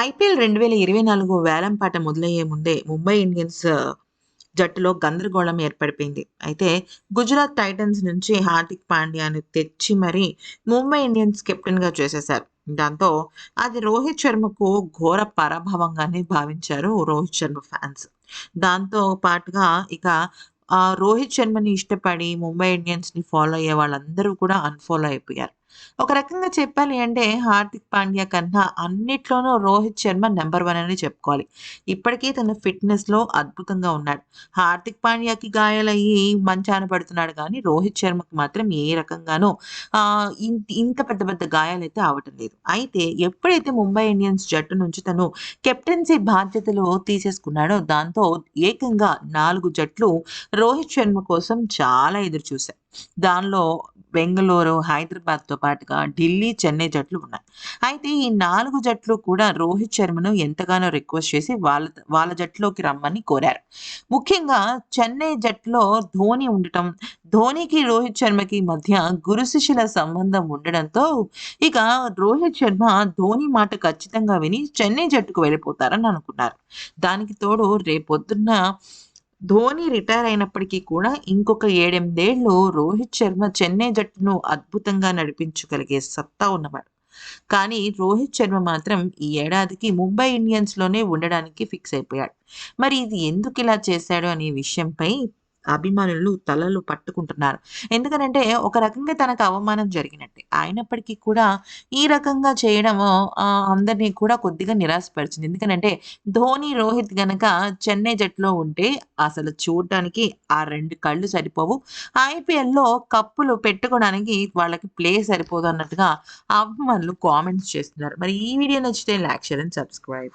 IPL రెండు వేల ఇరవై నాలుగు వేలంపాట మొదలయ్యే ముందే ముంబై ఇండియన్స్ జట్టులో గందరగోళం ఏర్పడిపోయింది. అయితే గుజరాత్ టైటన్స్ నుంచి హార్దిక్ పాండ్యాని తెచ్చి మరీ ముంబై ఇండియన్స్ కెప్టెన్గా చేసేశారు. దాంతో అది రోహిత్ శర్మకు ఘోర పరాభవంగానే భావించారు రోహిత్ శర్మ ఫ్యాన్స్. దాంతో పాటుగా ఇక రోహిత్ శర్మని ఇష్టపడి ముంబై ఇండియన్స్ని ఫాలో అయ్యే వాళ్ళందరూ కూడా అన్ఫాలో అయిపోయారు. ఒక రకంగా చెప్పాలి అంటే హార్దిక్ పాండ్యా కన్నా అన్నిట్లోనూ రోహిత్ శర్మ నెంబర్ వన్ అని చెప్పుకోవాలి. ఇప్పటికీ తన ఫిట్నెస్లో అద్భుతంగా ఉన్నాడు. హార్దిక్ పాండ్యాకి గాయాలయ్యి మంచాన పడుతున్నాడు కానీ రోహిత్ శర్మకి మాత్రం ఏ రకంగానూ ఆ, ఇంత పెద్ద పెద్ద గాయాలైతే అవటం లేదు. అయితే ఎప్పుడైతే ముంబై ఇండియన్స్ జట్టు నుంచి తను కెప్టెన్సీ బాధ్యతలు తీసేసుకున్నాడో దాంతో ఏకంగా నాలుగు జట్లు రోహిత్ శర్మ కోసం చాలా ఎదురు చూశాయి. దానిలో బెంగళూరు హైదరాబాద్తో పాటుగా ఢిల్లీ చెన్నై జట్లు ఉన్నాయి. అయితే ఈ నాలుగు జట్లు కూడా రోహిత్ శర్మను ఎంతగానో రిక్వెస్ట్ చేసి వాళ్ళ వాళ్ళ జట్టులోకి రమ్మని కోరారు. ముఖ్యంగా చెన్నై జట్టులో ధోని ఉండటం ధోనికి రోహిత్ శర్మకి మధ్య గురు శిష్యుల సంబంధం ఉండడంతో ఇక రోహిత్ శర్మ ధోని మాట ఖచ్చితంగా విని చెన్నై జట్టుకు వెళ్ళిపోతారని అనుకున్నారు. దానికి తోడు రేపొద్దున్న ధోని రిటైర్ అయినప్పటికీ కూడా ఇంకొక ఏడెనిమిదేళ్ళు రోహిత్ శర్మ చెన్నై జట్టును అద్భుతంగా నడిపించగలిగే సత్తా ఉన్నవాడు. కానీ రోహిత్ శర్మ మాత్రం ఈ ఏడాదికి ముంబై ఇండియన్స్లోనే ఉండడానికి ఫిక్స్ అయిపోయాడు. మరి ఇది ఎందుకు ఇలా చేశాడు అనే విషయంపై అభిమానులు తలలు పట్టుకుంటున్నారు. ఎందుకనంటే ఒక రకంగా తనకు అవమానం జరిగినట్టే. అయినప్పటికీ కూడా ఈ రకంగా చేయడం ఆ, అందరినీ కూడా కొద్దిగా నిరాశపరిచింది. ఎందుకనంటే ధోని రోహిత్ గనక చెన్నై జట్టులో ఉంటే అసలు చూడడానికి ఆ రెండు కళ్ళు సరిపోవు. ఐపీఎల్లో కప్పులు పెట్టుకోవడానికి వాళ్ళకి ప్లే సరిపోదు అన్నట్టుగా అభిమానులు కామెంట్స్ చేస్తున్నారు. మరి ఈ వీడియో నచ్చితే లైక్ షేర్ అండ్ సబ్స్క్రైబ్.